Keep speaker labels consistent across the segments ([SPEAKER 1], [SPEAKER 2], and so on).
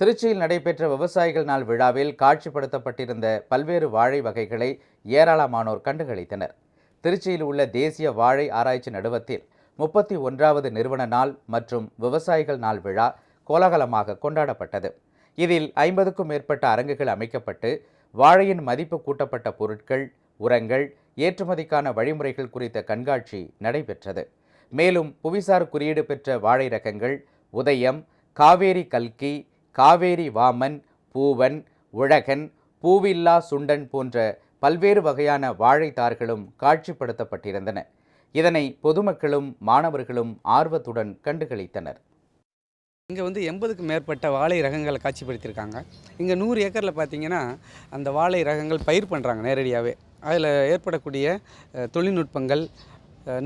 [SPEAKER 1] திருச்சியில் நடைபெற்ற விவசாயிகள் நாள் விழாவில் காட்சிப்படுத்தப்பட்டிருந்த பல்வேறு வாழை வகைகளை ஏராளமானோர் கண்டுகளித்தனர். திருச்சியில் உள்ள தேசிய வாழை ஆராய்ச்சி நடுவத்தில் முப்பத்தி ஒன்றாவது நிறுவன நாள் மற்றும் விவசாயிகள் நாள் விழா கோலாகலமாக கொண்டாடப்பட்டது. இதில் ஐம்பதுக்கும் மேற்பட்ட அரங்குகள் அமைக்கப்பட்டு வாழையின் மதிப்பு கூட்டப்பட்ட பொருட்கள் உரங்கள் ஏற்றுமதிக்கான வழிமுறைகள் குறித்த கண்காட்சி நடைபெற்றது. மேலும் புவிசார் குறியீடு பெற்ற வாழை ரகங்கள் உதயம் காவேரி கல்கி காவேரி வாமன் பூவன் உழகன் பூவில்லா சுண்டன் போன்ற பல்வேறு வகையான வாழைத்தார்களும் காட்சிப்படுத்தப்பட்டிருந்தன. இதனை பொதுமக்களும் மாணவர்களும் ஆர்வத்துடன் கண்டுகளித்தனர்.
[SPEAKER 2] இங்கே வந்து எண்பதுக்கும் மேற்பட்ட வாழை ரகங்களை காட்சிப்படுத்தியிருக்காங்க. இங்கே நூறு ஏக்கரில் பார்த்தீங்கன்னா அந்த வாழை ரகங்கள் பயிர் பண்ணுறாங்க நேரடியாகவே அதில் ஏற்படக்கூடிய தொழில்நுட்பங்கள்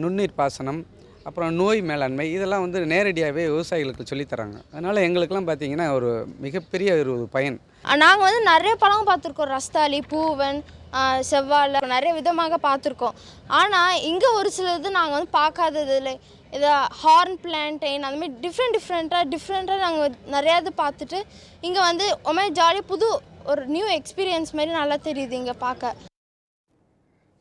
[SPEAKER 2] நுண்ணீர் பாசனம் அப்புறம் நோய் மேலாண்மை இதெல்லாம் வந்து நேரடியாகவே விவசாயிகளுக்கு சொல்லித் தராங்க அதனால் எங்களுக்கெல்லாம் பார்த்தீங்கன்னா ஒரு மிகப்பெரிய ஒரு பயன்.
[SPEAKER 3] நாங்கள் வந்து நிறைய பழம் பார்த்துருக்கோம். ரஸ்தாளி பூவன் செவ்வாழை நிறைய விதமாக பார்த்துருக்கோம். ஆனால் இங்கே ஒரு சிலது நாங்கள் வந்து பார்க்காதது இல்லை. இதை ஹார்ன் பிளான்டைன் அந்த மாதிரி டிஃப்ரெண்ட் டிஃப்ரெண்ட்டாக டிஃப்ரெண்ட்டாக நாங்கள் நிறையா இது பார்த்துட்டு இங்கே வந்து உமே ஜாலியாக புது ஒரு நியூ எக்ஸ்பீரியன்ஸ் மாதிரி நல்லா தெரியுது இங்கே பார்க்க.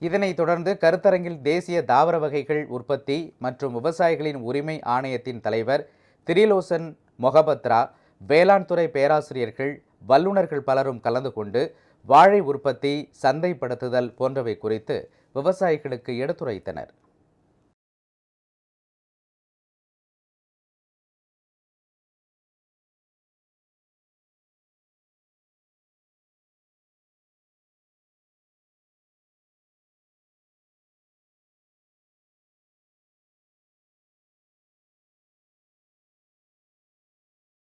[SPEAKER 1] இதனைத் தொடர்ந்து கருத்தரங்கில் தேசிய தாவர வகைகள் உற்பத்தி மற்றும் விவசாயிகளின் உரிமை ஆணையத்தின் தலைவர் திரிலோசன் மொஹபத்ரா வேளாண் துறை பேராசிரியர்கள் வல்லுநர்கள் பலரும் கலந்து கொண்டு வாழை உற்பத்தி சந்தைப்படுத்துதல் போன்றவை குறித்து விவசாயிகளுக்கு எடுத்துரைத்தனர்.